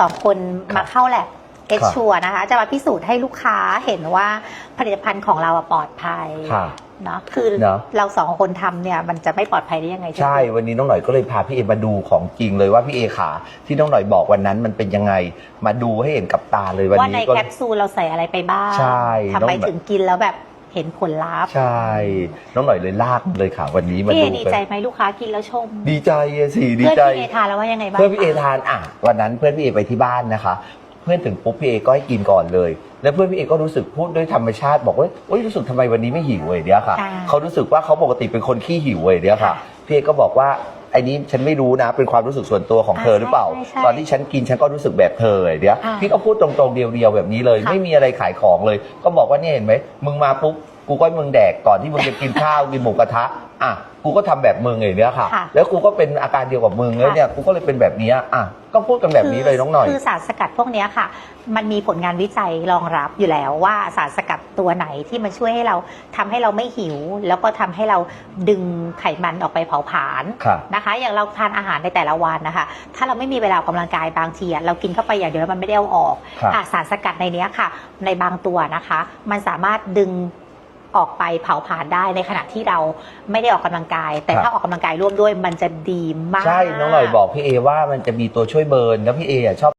สองคนมาเข้าแลบเอครับชัวนะคะจะมาพิสูจน์ให้ลูกค้าเห็นว่าผลิตภัณฑ์ของเราอะปลอดภัยค่ะเนาะคือเนอะเราสองคนทำเนี่ยมันจะไม่ปลอดภัยได้ยังไง ใช่ วันนี้น้องหน่อยก็เลยพาพี่เอมาดูของจริงเลยว่าพี่เอขาที่น้องหน่อยบอกวันนั้นมันเป็นยังไง มาดูให้เห็นกับตาเลยวันว่าในนี้ก็แคปซูลเราใส่อะไรไปบ้างใช่ทำไมน้องแบบถึงกินแล้วแบบ เห็นผลลัพธ์ใช่ น้องหน่อยเลยลากเลยค่ะ วันนี้มาพี่เอดูดีกันใจไหมลูกค้ากินแล้วชมดีใจอะสิดีเพื่อนใจ พี่เอทานแล้วว่ายังไงบ้างเพื่อนพี่เอคะทานอะวันนั้นเพื่อนพี่เอไปที่บ้านนะคะ เพื่อนถึงปุ๊บพี่เอก็ให้กินก่อนเลย แล้วเพื่อนพี่เอก็รู้สึกพูดด้วยธรรมชาติบอกว่าโอ๊ยรู้สึกทำไมวันนี้ไม่หิวเลยเดียวค่ะค่ะเขารู้สึกว่าเขาปกติเป็นคนขี้หิวเลยเดียวค่ะค่ะพี่เอก็บอกว่าไอ้นี้ฉันไม่รู้นะ เป็นความรู้สึกส่วนตัวของเธอหรือเปล่า ใช่ใช่ตอนที่ฉันกินฉันก็รู้สึกแบบเธอเลยเดียวค่ะพี่ก็พูดตรงๆเดียวๆแบบนี้เลย ค่ะ ไม่มีอะไรขายของเลย ก็บอกว่าเนี่ยเห็นไหมมึงมาปุ๊บ กูก็ให้มึงแดกก่อนที่มึงจะกินข้าวกินหมูกระทะอะกูก็ทำแบบมึงอย่างเนี้ยค่ะ ค่ะ แล้วกูก็เป็นอาการเดียวกับมึงแล้วเนี่ยกูก็เลยเป็นแบบเนี้ยอะก็พูดกันแบบนี้เลยน้องหน่อย คือสารสกัดพวกเนี้ยค่ะ มันมีผลงานวิจัยรองรับอยู่แล้วว่าสารสกัดตัวไหนที่มันช่วยให้เราทำให้เราไม่หิว แล้วก็ทำให้เราดึงไขมันออกไปเผาผลาญค่ะ นะคะ อย่างเราทานอาหารในแต่ละวันนะคะ ถ้าเราไม่มีเวลาออกกำลังกายบางทีอะเรากินเข้าไปอย่างเดียวแล้วมันไม่ได้เอาออกครับ อะสารสกัดในเนี้ยค่ะ ในบางตัวนะคะ มันสามารถดึง ออกไปเผาผลาญได้ในขณะที่เราไม่ได้ออกกำลังกาย แต่ครับถ้าออกกำลังกายร่วมด้วยมันจะดีมาก ใช่ น้องหน่อยบอกพี่เอว่ามันจะมีตัวช่วยเบิร์นแล้วพี่เออะชอบ